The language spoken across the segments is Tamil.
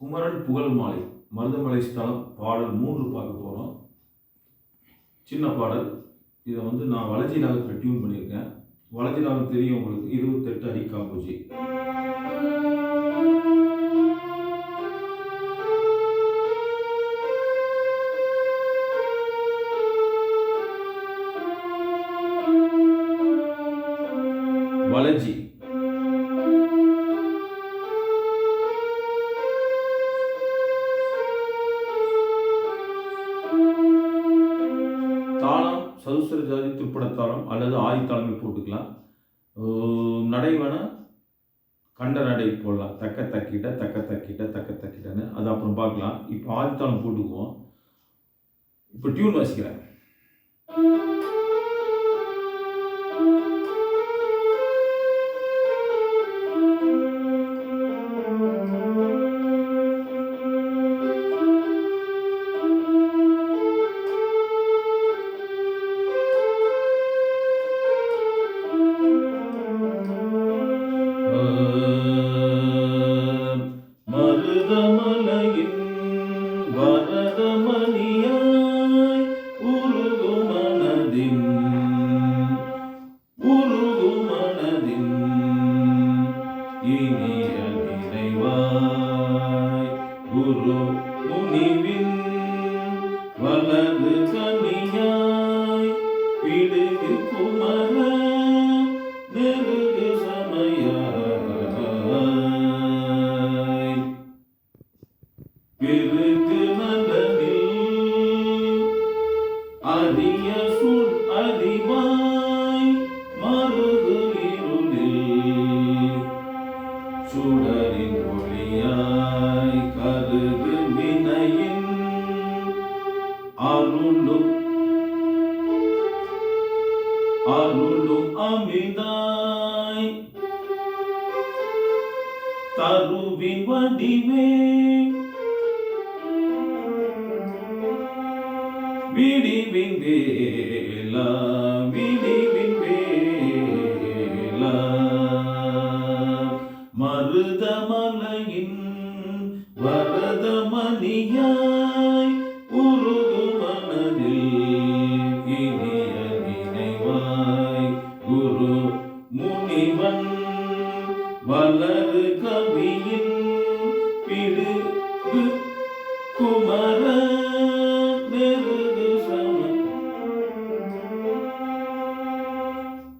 குமரன் புகழ் மாலை மருதமலை ஸ்தலம் பாடல் மூன்று பார்க்க போகிறோம் சின்ன பாடல். இதை வந்து நான் வளர்ச்சி ராகத்தில் டியூன் பண்ணியிருக்கேன். வளர்ச்சி ராகம் தெரியும் உங்களுக்கு. இருபத்தெட்டு அடி காம்பூஜி வளர்ச்சி சதுசர ஜாதி துப்படத்தாளம் அல்லது ஆதித்தாளமே போட்டுக்கலாம். நடை வேணால் கண்ட நடை போடலாம். தக்க தக்கிட்ட தக்க தக்கிட்ட தக்க தக்கிட்டன்னு. அது அப்புறம் பார்க்கலாம். இப்போ ஆதித்தாளம் போட்டுக்குவோம். இப்போ டியூன் வாசிக்கிறேன். அரிய சுள் அறிவாய் மருகு சுடரின் ஒளியாய் கருகு வினையின் அருளும் அருளும் அமிதாய் தருவின் வடிவே விடிவின் வேலா விடிவின் வேலா மருதமலையின் வரதமணியா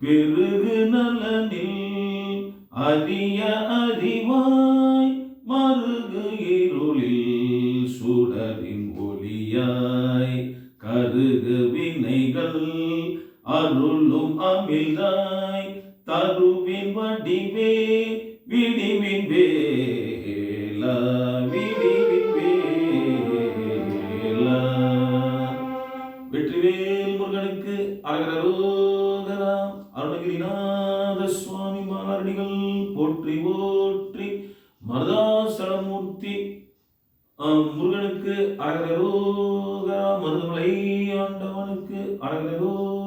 பெருகு நலனில் அறிய அறிவாய் மருகு இருளில் சுடரின் ஒளியாய். கருகு வினைகள் அருளும் அமிழ்தாய் தருவின் வடிவே விடிவின் வேலா விடிவின் வேலா வெற்றிவேல் முருகனுக்கு அழகரோ அருணகிரிநாத சுவாமி மாரடிகள் போற்றி போற்றி மருதாசலமூர்த்தி முருகனுக்கு அழகரோகரா மருதமலை ஆண்டவனுக்கு அழகரோகரா